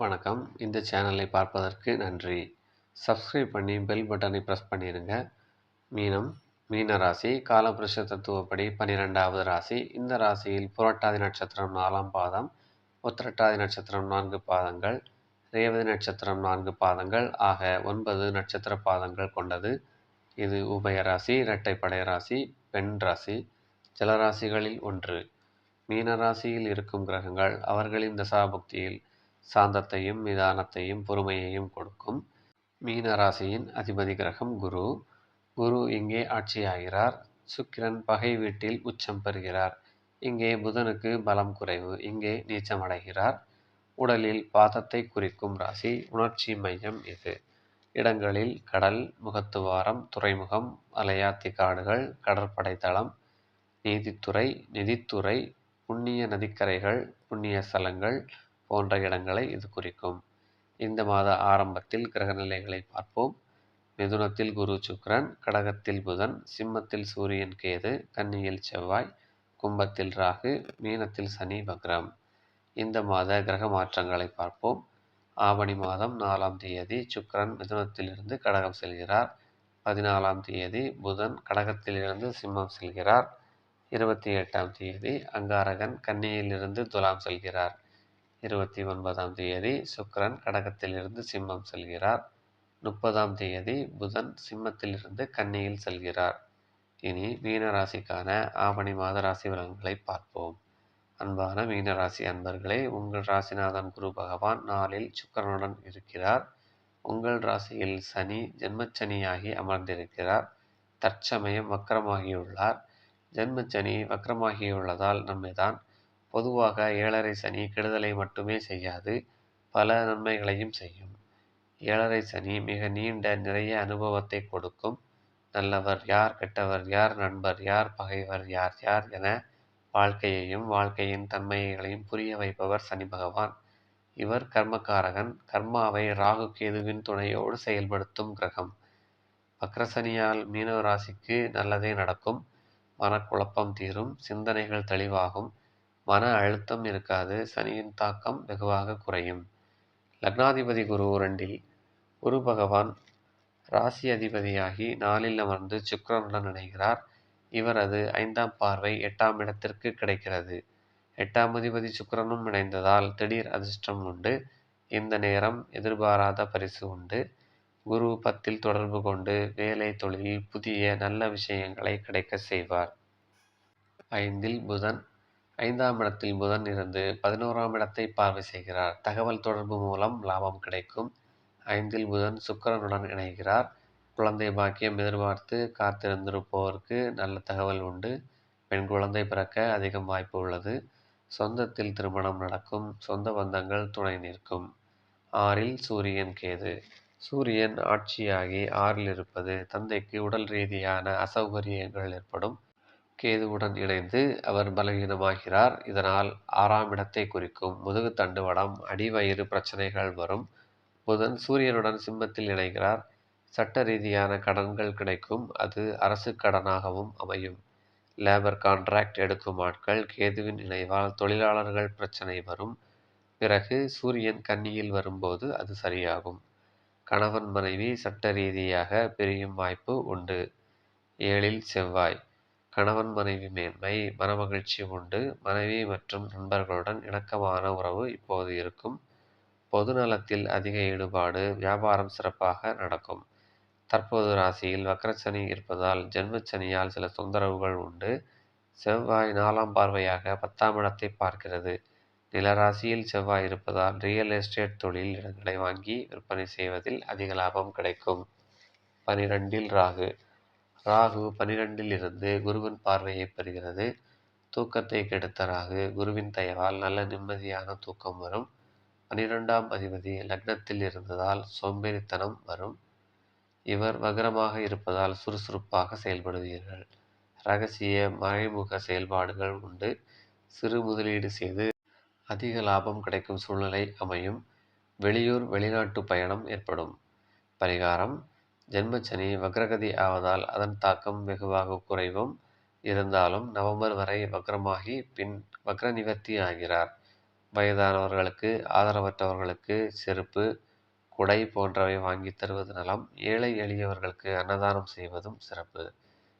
வணக்கம். இந்த சேனலை பார்ப்பதற்கு நன்றி. சப்ஸ்கிரைப் பண்ணி பெல் பட்டனை ப்ரெஸ் பண்ணிடுங்க மீனம் மீன ராசி காலபுருஷ தத்துவப்படி பன்னிரெண்டாவது ராசி. இந்த ராசியில் புரட்டாதி நட்சத்திரம் நாலாம் பாதம் உத்திரட்டாதி நட்சத்திரம் நான்கு பாதங்கள் ரேவதி நட்சத்திரம் நான்கு பாதங்கள் ஆக ஒன்பது நட்சத்திர பாதங்கள் கொண்டது. இது உபய ராசி இரட்டைப்படை ராசி பெண் ராசி ஜலராசிகளில் ஒன்று. மீன ராசியில் இருக்கும் கிரகங்கள் அவர்களின் தசாபுக்தியில் சாந்தத்தையும் நிதானத்தையும் பொறுமையையும் கொடுக்கும். மீன ராசியின் அதிபதி கிரகம் குரு. குரு இங்கே ஆட்சியாகிறார். சுக்கிரன் பகை வீட்டில் உச்சம் பெறுகிறார். இங்கே புதனுக்கு பலம் குறைவு இங்கே நீச்சமடைகிறார் உடலில் பாதத்தை குறிக்கும் ராசி உணர்ச்சி மையம் இது. இடங்களில் கடல் முகத்துவாரம் துறைமுகம் அலையாத்தி காடுகள் கடற்படை தளம் நீதித்துறை நிதித்துறை புண்ணிய நதிக்கரைகள் புண்ணிய ஸ்தலங்கள் போன்ற இடங்களை இது குறிக்கும். இந்த மாத ஆரம்பத்தில் கிரகநிலைகளை பார்ப்போம். மிதுனத்தில் குரு சுக்ரன் கடகத்தில் புதன் சிம்மத்தில் சூரியன் கேது கன்னியில் செவ்வாய் கும்பத்தில் ராகு மீனத்தில் சனி வக்ரம். இந்த மாத கிரக மாற்றங்களை பார்ப்போம். ஆவணி மாதம் நாலாம் தேதி சுக்ரன் மிதுனத்திலிருந்து கடகம் செல்கிறார். பதினாலாம் தேதி புதன் கடகத்திலிருந்து சிம்மம் செல்கிறார். இருபத்தி எட்டாம் தேதி அங்காரகன் கன்னியிலிருந்து துலாம் செல்கிறார். இருபத்தி ஒன்பதாம் தேதி சுக்கரன் கடகத்திலிருந்து சிம்மம் செல்கிறார். முப்பதாம் தேதி புதன் சிம்மத்திலிருந்து கன்னியில் செல்கிறார். இனி மீனராசிக்கான ஆவணி மாத ராசி பலன்களை பார்ப்போம். அன்பான மீனராசி அன்பர்களே உங்கள் ராசிநாதன் குரு பகவான் நாளில் சுக்கரனுடன் இருக்கிறார். உங்கள் ராசியில் சனி ஜென்மச்சனியாகி அமர்ந்திருக்கிறார். தற்சமயம் வக்கரமாகியுள்ளார். ஜென்மச்சனி வக்கரமாகியுள்ளதால் நம்மைதான் பொதுவாக ஏழரை சனி கெடுதலை மட்டுமே செய்யாது பல நன்மைகளையும் செய்யும். ஏழரை சனி மிக நீண்ட நிறைய அனுபவத்தை கொடுக்கும். நல்லவர் யார் கெட்டவர் யார் நண்பர் யார் பகைவர் யார் யார் என வாழ்க்கையையும் வாழ்க்கையின் தன்மைகளையும் புரிய வைப்பவர் சனி பகவான். இவர் கர்மகாரகன் கர்மாவை ராகு கேதுவின் துணையோடு செயல்படுத்தும் கிரகம். வக்ரசனியால் மீனவ ராசிக்கு நல்லதே நடக்கும். மனக்குழப்பம் தீரும். சிந்தனைகள் தெளிவாகும். மன அழுத்தம் இருக்காது சனியின் தாக்கம் வெகுவாக குறையும். லக்னாதிபதி குரு இரண்டில் குரு பகவான் ராசி அதிபதியாகி நாளில் அமர்ந்து சுக்கரனுடன் இணைகிறார். இவரது ஐந்தாம் பார்வை எட்டாம் இடத்திற்கு கிடைக்கிறது. எட்டாம் அதிபதி சுக்கரனும் இணைந்ததால் திடீர் அதிர்ஷ்டம் உண்டு. இந்த நேரம் எதிர்பாராத பரிசு உண்டு. குரு பத்தில் தொடர்பு கொண்டு வேலை தொழில் புதிய நல்ல விஷயங்களை கிடைக்க செய்வார். ஐந்தில் புதன் ஐந்தாம் இடத்தில் புதன் இருந்து பதினோராம் இடத்தை பார்வை செய்கிறார். தகவல் தொடர்பு மூலம் லாபம் கிடைக்கும். ஐந்தில் புதன் சுக்கரனுடன் இணைகிறார். குழந்தை பாக்கியம் எதிர்பார்த்து காத்திருந்திருப்போருக்கு நல்ல தகவல் உண்டு. பெண் குழந்தை பிறக்க அதிகம் வாய்ப்பு உள்ளது. சொந்தத்தில் திருமணம் நடக்கும். சொந்த பந்தங்கள் துணை நிற்கும். ஆறில் சூரியன் கேது. சூரியன் ஆட்சியாகி ஆறில் இருப்பது தந்தைக்கு உடல் ரீதியான அசௌகரியங்கள் ஏற்படும். கேதுவுடன் இணைந்து அவர் பலவீனமாகிறார். இதனால் ஆறாம் இடத்தை குறிக்கும் முதுகு தண்டுவடம் அடிவயிறு பிரச்சனைகள் வரும். புதன் சூரியனுடன் சிம்மத்தில் இணைகிறார். சட்ட ரீதியான கடன்கள் கிடைக்கும். அது அரசு கடனாகவும் அமையும். லேபர் கான்ட்ராக்ட் எடுக்கும் ஆட்கள் கேதுவின் இணைவால் தொழிலாளர்கள் பிரச்சனை வரும். பிறகு சூரியன் கன்னியில் வரும்போது அது சரியாகும். கணவன் மனைவி சட்ட ரீதியாக பிரியும் வாய்ப்பு உண்டு. ஏழில் செவ்வாய். கணவன் மனைவி மேன்மை மனமகிழ்ச்சி உண்டு. மனைவி மற்றும் நண்பர்களுடன் இணக்கமான உறவு இப்போது இருக்கும். பொது நலத்தில் அதிக ஈடுபாடு வியாபாரம் சிறப்பாக நடக்கும். தற்போது ராசியில் வக்கரச்சனி இருப்பதால் ஜென்மச்சனியால் சில தொந்தரவுகள் உண்டு. செவ்வாய் நாலாம் பார்வையாக பத்தாம் இடத்தை பார்க்கிறது. நிலராசியில் செவ்வாய் இருப்பதால் ரியல் எஸ்டேட் தொழில் இடங்களை வாங்கி விற்பனை செய்வதில் அதிக லாபம் கிடைக்கும். பனிரெண்டில் ராகு. ராகு பனிரெண்டில் இருந்து குருவின் பார்வையை பெறுகிறது. தூக்கத்தை கெடுத்த ராகு குருவின் தயவால் நல்ல நிம்மதியான தூக்கம் வரும். பனிரெண்டாம் அதிபதி லக்னத்தில் இருந்ததால் சோம்பேறித்தனம் வரும். இவர் வக்ரமாக இருப்பதால் சுறுசுறுப்பாக செயல்படுவீர்கள். ரகசிய மறைமுக செயல்பாடுகள் உண்டு. சிறு முதலீடு செய்து அதிக லாபம் கிடைக்கும் சூழ்நிலை அமையும். வெளியூர் வெளிநாட்டு பயணம் ஏற்படும். பரிகாரம் ஜென்மச்சனி வக்ரகதி ஆவதால் அதன் தாக்கம் வெகுவாக குறைவும். இருந்தாலும் நவம்பர் வரை வக்ரமாகி பின் வக்ர நிவர்த்தி ஆகிறார். வயதானவர்களுக்கு ஆதரவற்றவர்களுக்கு செருப்பு குடை போன்றவை வாங்கி தருவது நலம். ஏழை எளியவர்களுக்கு அன்னதானம் செய்வதும் சிறப்பு.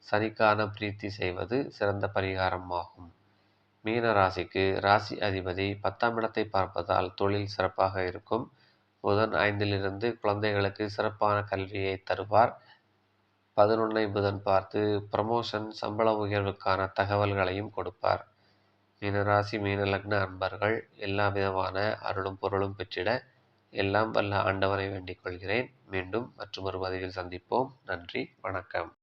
சனிக்கான பிரீத்தி செய்வது சிறந்த பரிகாரம் ஆகும். மீன ராசிக்கு ராசி அதிபதி பத்தாம் இடத்தை பார்ப்பதால் தொழில் சிறப்பாக இருக்கும். புதன் ஐந்திலிருந்து குழந்தைகளுக்கு சிறப்பான கல்வியை தருவார். பதினொன்னை புதன் பார்த்து ப்ரமோஷன் சம்பள உயர்வுக்கான தகவல்களையும் கொடுப்பார். மீனராசி மீன லக்ன அன்பர்கள் எல்லா விதமான அருளும் பொருளும் பெற்றிட எல்லாம் வல்ல ஆண்டவரை வேண்டிக் கொள்கிறேன். மீண்டும் மற்றொரு பதிவில் சந்திப்போம். நன்றி வணக்கம்.